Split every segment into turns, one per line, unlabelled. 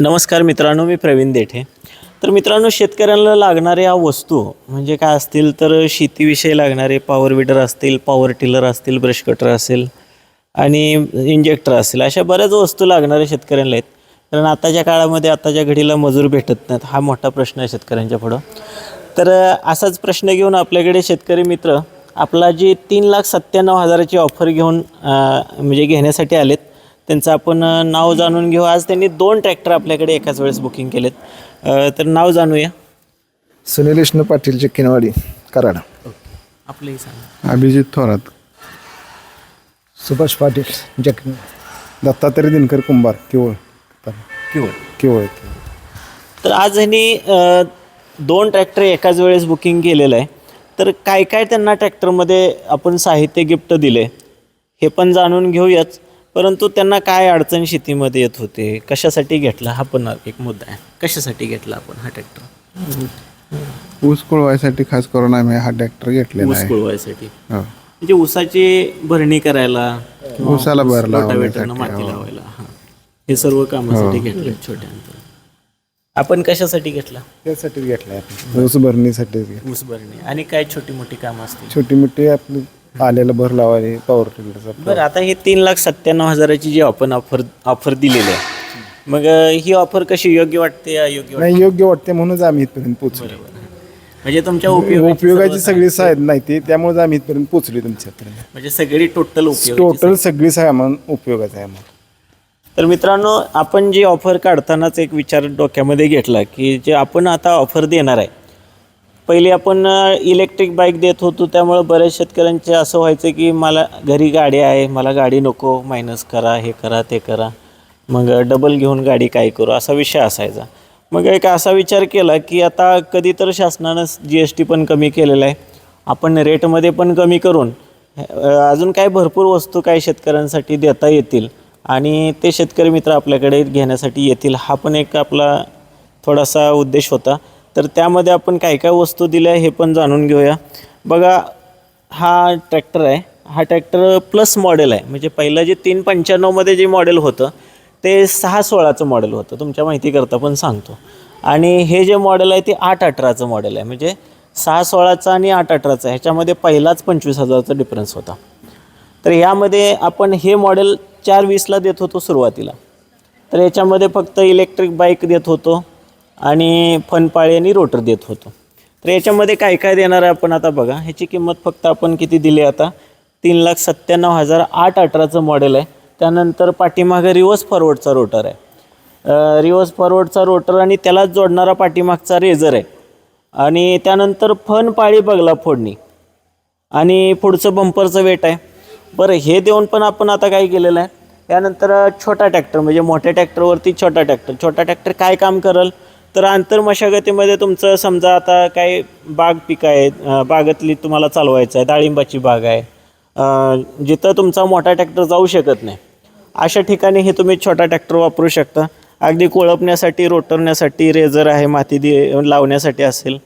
नमस्कार मित्रांनो मी प्रवीण देठे. तर मित्रांनो शेतकऱ्यांना लागणाऱ्या वस्तू म्हणजे काय असतील तर शेतीविषयी लागणारे पॉवर विडर असतील पॉवर टिलर असतील ब्रश कटर असेल आणि इंजेक्टर असेल अशा बऱ्याच वस्तू लागणाऱ्या शेतकऱ्यांना आहेत. कारण आताच्या काळामध्ये आताच्या घडीला मजूर भेटत नाहीत हा मोठा प्रश्न आहे शेतकऱ्यांच्या पुढं. तर असाच प्रश्न घेऊन आपल्याकडे शेतकरी मित्र आपला जी तीन लाख सत्त्याण्णव हजाराची ऑफर घेऊन म्हणजे घेण्यासाठी आलेत त्यांचं आपण नाव जाणून घेऊ. आज त्यांनी दोन ट्रॅक्टर आपल्याकडे एकाच वेळेस बुकिंग केलेत. तर नाव जाणूया.
सुनील विष्णू पाटील चिक्किनवाडी कराड.
आपलंही सांगा.
अभिजित थोरात.
सुभाष पाटील जक
दत्तात्रय दिनकर कुंभार किवळ.
किंवा
किवळ.
तर आज ह्यांनी अ, दोन ट्रॅक्टर एकाच वेळेस बुकिंग केलेलं आहे. तर काय काय त्यांना ट्रॅक्टरमध्ये आपण साहित्य गिफ्ट दिले हे पण जाणून घेऊयाच परंतु त्यांना काय अडचण शेतीमध्ये येत होते? कशासाठी घेतला हा पण एक मुद्दा आहे. कशासाठी घेतला आपण हा ट्रॅक्टर
ऊस कुळवायसाठी खास करून आम्ही हा ट्रॅक्टर घेतलेला
ऊस कुळवायसाठी.
हो.
म्हणजे ऊसाची भरणी करायला
ऊसाला भर
ऊस रोटावेटरनं
लावण्यासाठी,
माती
हो.
लावायला हा. हे सर्व कामासाठी घेतले छोट्या अंतर आपण कशासाठी घेतला?
त्यासाठीच घेतलाय आपण. ऊस भरणीसाठीच घेतला.
ऊस भरणी. आणि काय छोटी मोठी कामं असतील?
छोटी मोठी आपली आलेलं भर लावायची पॉवर टिलरचा
बरं आता हे तीन लाख सत्त्याण्णव हजाराची जी आपण ऑफर ऑफर दिलेली आहे मग अं, ही ऑफर कशी योग्य वाटते अयोग्य वाटते?
नाही योग्य वाटते म्हणूनच आम्ही इथपर्यंत पोहोचलो.
म्हणजे तुमच्या उपयोगाची
उपयोगाची सगळी साहेब नाही ती त्यामुळेच आम्ही इथपर्यंत पोहोचलो तुमच्यापर्यंत.
म्हणजे सगळी टोटल उपयोग
टोटल सगळी सामान उपयोगाचं आहे आम्हाला.
तर मित्रांनो आपण जी ऑफर काढतानाच एक विचार डोक्यामध्ये घेतला की जे आपण आता ऑफर देणार आहे पहिले आपण इलेक्ट्रिक बाईक देत होतो. त्यामुळं बऱ्याच शेतकऱ्यांचे असं व्हायचं की मला घरी गाडी आहे मला गाडी नको मायनस करा हे करा ते करा. मग डबल घेऊन गाडी काय करू असा विषय असायचा. मग एक असा विचार केला की आता कधी तर शासनानं जी एस टी पण कमी केलेला आहे. आपण रेटमध्ये पण कमी करून अजून काय भरपूर वस्तू काय शेतकऱ्यांसाठी देता येतील आणि ते शेतकरी मित्र आपल्याकडे घेण्यासाठी येतील हा पण एक आपला थोडासा उद्देश होता. तर त्यामध्ये आपण काय काय वस्तू दिल्या हे पण जाणून घेऊया. बघा हा ट्रॅक्टर आहे. हा ट्रॅक्टर प्लस मॉडेल आहे. म्हणजे पहिलं जे तीन पंच्याण्णवमध्ये जे मॉडेल होतं ते सहा सोळाचं मॉडेल होतं. तुमच्या माहितीकरता पण सांगतो. आणि हे जे मॉडेल आहे ते आठ अठराचं मॉडेल आहे. म्हणजे सहा सोळाचं आणि आठ अठराचं ह्याच्यामध्ये पहिलाच पंचवीस हजाराचा डिफरन्स होता. तर ह्यामध्ये आपण हे मॉडेल चार वीसला देत होतो सुरुवातीला. तर याच्यामध्ये फक्त इलेक्ट्रिक बाईक देत होतो. आणि फनपाळी आणि रोटर देत होतो. तर याच्यामध्ये काय काय देणार आहे आपण आता बघा. ह्याची किंमत फक्त आपण किती दिली आता? तीन लाख सत्त्याण्णव हजार आठ अठराचं मॉडेल आहे. त्यानंतर पाठीमागं रिवर्स फॉरवर्डचा रोटर आहे. रिवर्स फॉरवर्डचा रोटर आणि त्यालाच जोडणारा पाठीमागचा रेझर आहे. आणि त्यानंतर फन पाळी बघला फोडणी. आणि पुढचं बंपरचं वेट आहे. बरं हे देऊन पण आपण आता काय केलेलं आहे? त्यानंतर छोटा ट्रॅक्टर म्हणजे मोठ्या ट्रॅक्टरवरती छोटा ट्रॅक्टर छोटा ट्रॅक्टर काय काम करेल? तर आंतर मशागतीमध्ये तुमचं समजा आता काही बाग पिकं आहेत बागातली तुम्हाला चालवायचं आहे डाळिंबाची बाग आहे जिथं तुमचा मोठा ट्रॅक्टर जाऊ शकत नाही. अशा ठिकाणी हे तुम्ही छोटा ट्रॅक्टर वापरू शकता. अगदी कोळपण्यासाठी रोटरण्यासाठी रेझर आहे माती दि लावण्यासाठी असेल.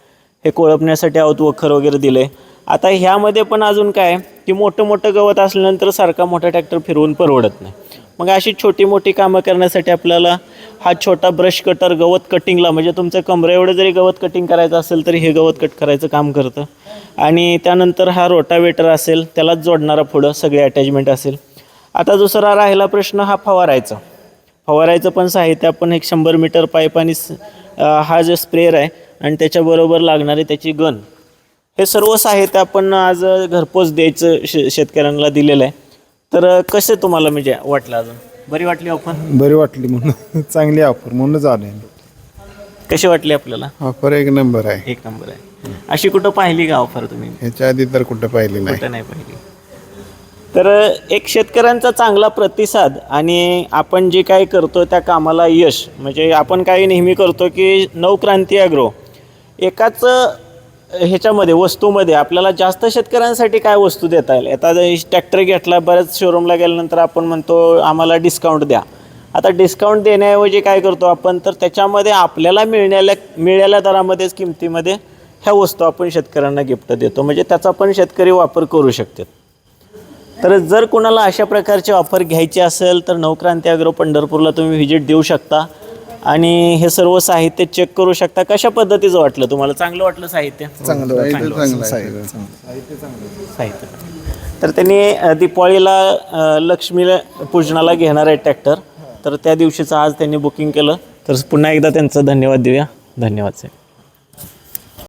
हे कोळपण्यासाठी आऊत वखर वगैरे दिले. आता ह्यामध्ये पण अजून काय की मोठं मोठं गवत असल्यानंतर सारखा मोठा ट्रॅक्टर फिरवून परवडत नाही. मग अशी छोटी मोठी कामं करण्यासाठी आपल्याला हा छोटा ब्रश कटर गवत कटिंगला म्हणजे तुमचं कमरे एवढं जरी गवत कटिंग करायचं असेल तरी हे गवत कट करायचं काम करतं. आणि त्यानंतर हा रोटावेटर असेल त्यालाच जोडणारा पुढं सगळे अटॅचमेंट असेल. आता दुसरा राहिला प्रश्न हा फवारायचा. फवारायचं पण साहित्य आपण एक शंभर मीटर पाईप आणि हा जो स्प्रेअर आहे आणि त्याच्याबरोबर लागणारी त्याची गन. हे सर्व साहित्य आपण आज घरपोच द्यायचं शे शेतकऱ्यांना दिलेलं आहे. तर कसं तुम्हाला म्हणजे वाटलं अजून? बरी वाटली ऑफर?
बरी वाटली म्हणून. चांगली ऑफर म्हणूनच आले
कशी वाटली आपल्याला?
ऑफर एक नंबर आहे.
एक नंबर आहे. अशी कुठं पाहिली का ऑफर तुम्ही?
ह्याच्या आधी तर कुठं पाहिली नाही.
कुठं नाही पाहिली. तर एक शेतकऱ्यांचा चांगला प्रतिसाद आणि आपण जे काही करतो त्या कामाला यश. म्हणजे आपण काही नेहमी करतो की नवक्रांती ॲग्रो एकाच ह्याच्यामध्ये वस्तूमध्ये आपल्याला जास्त शेतकऱ्यांसाठी काय वस्तू देता येईल? आता ट्रॅक्टर घेतला बऱ्याच शोरूमला गेल्यानंतर आपण म्हणतो आम्हाला डिस्काउंट द्या. आता डिस्काउंट देण्याऐवजी काय करतो आपण? तर त्याच्यामध्ये आपल्याला मिळण्याला मिळाल्या दरामध्येच किमतीमध्ये ह्या वस्तू आपण शेतकऱ्यांना गिफ्ट देतो. म्हणजे त्याचा पण शेतकरी वापर करू शकतात. तर जर कोणाला अशा प्रकारची ऑफर घ्यायची असेल तर नवक्रांती अग्रो पंढरपूरला तुम्ही व्हिजिट देऊ शकता. आणि हे सर्व साहित्य चेक करू शकता. कशा पद्धतीचं वाटलं तुम्हाला? चांगलं वाटलं साहित्य?
चांगलं वाटलं. साहित्य चांगलं.
साहित्य तर त्यांनी दीपावळीला अ, लक्ष्मीला पूजनाला घेणार आहे ट्रॅक्टर तर त्या दिवशीचं आज त्यांनी बुकिंग केलं. तर पुन्हा एकदा त्यांचं धन्यवाद देऊया. धन्यवाद साहेब.